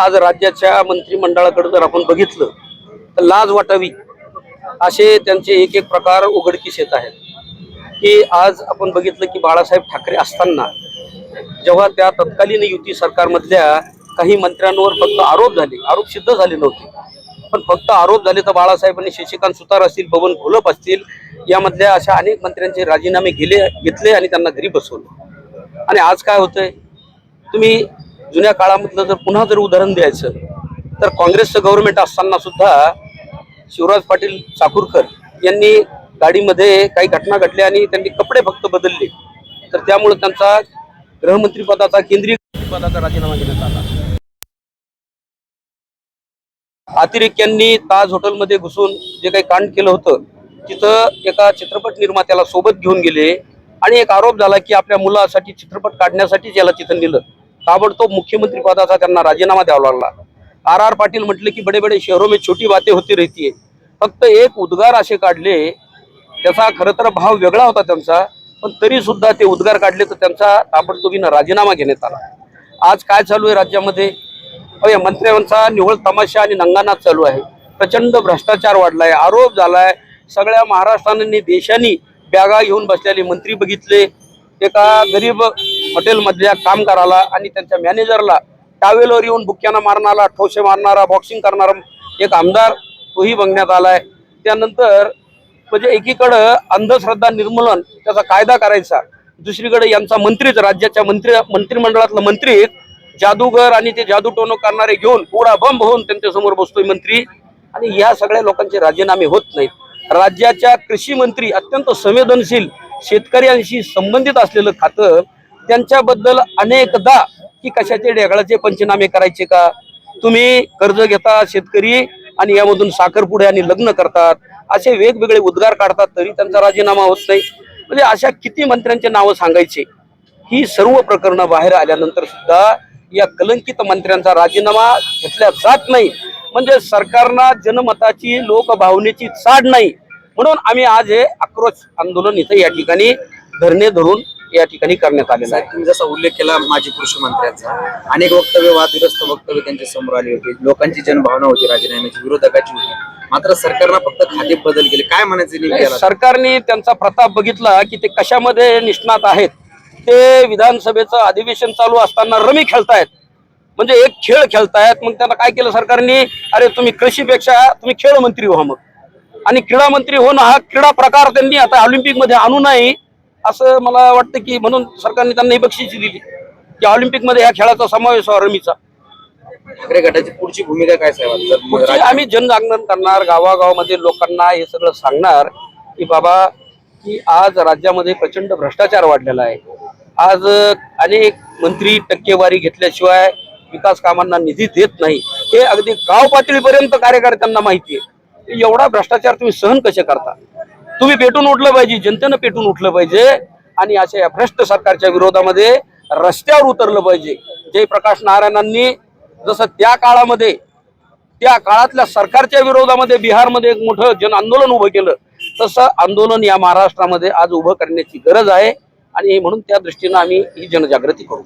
आज राज्याच्या मंत्रिमंडळाकडे जर आपण बघितलं तर लाज वाटावी असे त्यांचे एक एक प्रकार उघडकीस येत आहेत. की आज आपण बघितलं की बाळासाहेब ठाकरे असताना जेव्हा त्या तत्कालीन युती सरकारमधल्या काही मंत्र्यांवर फक्त आरोप झाले आरोप सिद्ध झाले नव्हते. पण फक्त आरोप झाले तर बाळासाहेबांनी शशिकांत सुतार असतील भवन घोलप असतील यामधल्या अशा अनेक मंत्र्यांचे राजीनामे गेले घेतले आणि त्यांना घरी बसवलं. आणि आज काय होतंय? तुम्ही जुन्या काळामधलं जर पुन्हा जर उदाहरण द्यायचं तर काँग्रेसचं गव्हर्नमेंट असताना सुद्धा शिवराज पाटील चाकूरकर यांनी गाडीमध्ये काही घटना घडल्या आणि त्यांनी कपडे फक्त बदलले. तर त्यामुळे त्यांचा गृहमंत्री पदाचा केंद्रीय पदाचा राजीनामा घेण्यात आला. अतिरेक्यांनी ताज हॉटेलमध्ये घुसून जे काही कांड केलं होतं तिथं एका चित्रपट निर्मात्याला सोबत घेऊन गेले आणि एक आरोप झाला की आपल्या मुलासाठी चित्रपट काढण्यासाठीच याला तिथं नेलं. ताबडतोब मुख्यमंत्री पदाचा त्यांना राजीनामा द्यावा लागला. आर आर पाटील म्हटले की बडे बडे शहरों में छोटी बातें होती रहती फक्त एक उद्गार असे काढले त्याचा खरं तर भाव वेगळा होता त्यांचा पण तरी सुद्धा ते उद्गार काढले तर त्यांचा ताबडतोबीनं राजीनामा घेण्यात आला. आज काय चालू आहे राज्यामध्ये? या मंत्र्यांचा निव्वळ तमाशा आणि नंगानाच चालू आहे. प्रचंड भ्रष्टाचार वाढलाय आरोप झालाय. सगळ्या महाराष्ट्राने देशांनी बॅगा घेऊन बसलेले मंत्री बघितले. एका गरीब हॉटेलमधल्या कामगाराला आणि त्यांच्या मॅनेजरला टावेलवर येऊन बुक्क्यानं मारणारा ठोसे मारणारा बॉक्सिंग करणारा एक आमदार तोही बघण्यात आलाय. त्यानंतर म्हणजे एकीकडं अंधश्रद्धा निर्मूलन त्याचा कायदा करायचा. दुसरीकडे यांचा मंत्रीच राज्याच्या मंत्री मंत्रिमंडळातला मंत्री जादूगर आणि ते जादू टोनो करणारे घेऊन पुरा बंब होऊन त्यांच्यासमोर बसतोय मंत्री. आणि या सगळ्या लोकांचे राजीनामे होत नाहीत. राज्याच्या कृषी मंत्री अत्यंत संवेदनशील शेतकऱ्यांशी संबंधित असलेलं खातं त्यांच्याबद्दल अनेकदा की कशाचे ढेकळाचे पंचनामे करायचे का? तुम्ही कर्ज घेता शेतकरी आणि यामधून साखरपुडे आणि लग्न करतात. असे वेगवेगळे उद्गार काढतात तरी त्यांचा राजीनामा होत नाही. म्हणजे अशा किती मंत्र्यांचे नावं सांगायचे? ही सर्व प्रकरणं बाहेर आल्यानंतर सुद्धा या कलंकित मंत्र्यांचा राजीनामा घेतल्या जात नाही. म्हणजे सरकारना जनमताची लोकभावनेची चाड नाही. म्हणून आम्ही आज हे आक्रोश आंदोलन इथं या ठिकाणी धरणे धरून या ठिकाणी करण्यात आलेलं आहे. तुम्ही जसा उल्लेख केला माजी कृषी मंत्र्यांचा अनेक वक्तव्य वादग्रस्त वक्तव्य त्यांच्यासमोर आली होती. लोकांची जनभावना होती राजीनाम्याची विरोधकाची होती. मात्र सरकारनं फक्त खाते बदल केले. काय म्हणायचे? सरकारने त्यांचा प्रताप बघितला की ते कशामध्ये निष्णात आहेत? ते विधानसभेचं अधिवेशन चालू असताना रमी खेळतायत. म्हणजे एक खेळ खेळतायत. मग त्यांना काय केलं सरकारने? अरे तुम्ही कृषीपेक्षा तुम्ही खेळ मंत्री व्हा मग. आणि क्रीडा मंत्री होणं हा क्रीडा प्रकार त्यांनी आता ऑलिम्पिकमध्ये आणू नये असं मला वाटतं की म्हणून सरकारने त्यांना ही बक्षिसी दिली. की ऑलिम्पिकमध्ये ह्या खेळाचा समावेश व्हावा रमीचा. गटाची पुढची भूमिका काय साहेब? आम्ही जनजागरण करणार गावागावामध्ये लोकांना हे सगळं सांगणार की बाबा की आज राज्यामध्ये प्रचंड भ्रष्टाचार वाढलेला आहे. आज अनेक मंत्री टक्केवारी घेतल्याशिवाय विकास कामांना निधी देत नाही. हे अगदी गाव पातळीपर्यंत कार्यकर्त्यांना माहिती आहे. एवढा भ्रष्टाचार तुम्ही सहन कसे करता? तुम्ही पेटून उठलं पाहिजे जनतेनं पेटून उठलं पाहिजे आणि अशा या भ्रष्ट सरकारच्या विरोधामध्ये रस्त्यावर उतरलं पाहिजे. जयप्रकाश नारायणांनी जसं त्या काळामध्ये त्या काळातल्या सरकारच्या विरोधामध्ये बिहारमध्ये एक मोठं जन आंदोलन उभं केलं तसं आंदोलन या महाराष्ट्रामध्ये आज उभं करण्याची गरज आहे आणि म्हणून त्या दृष्टीनं आम्ही ही जनजागृती करू.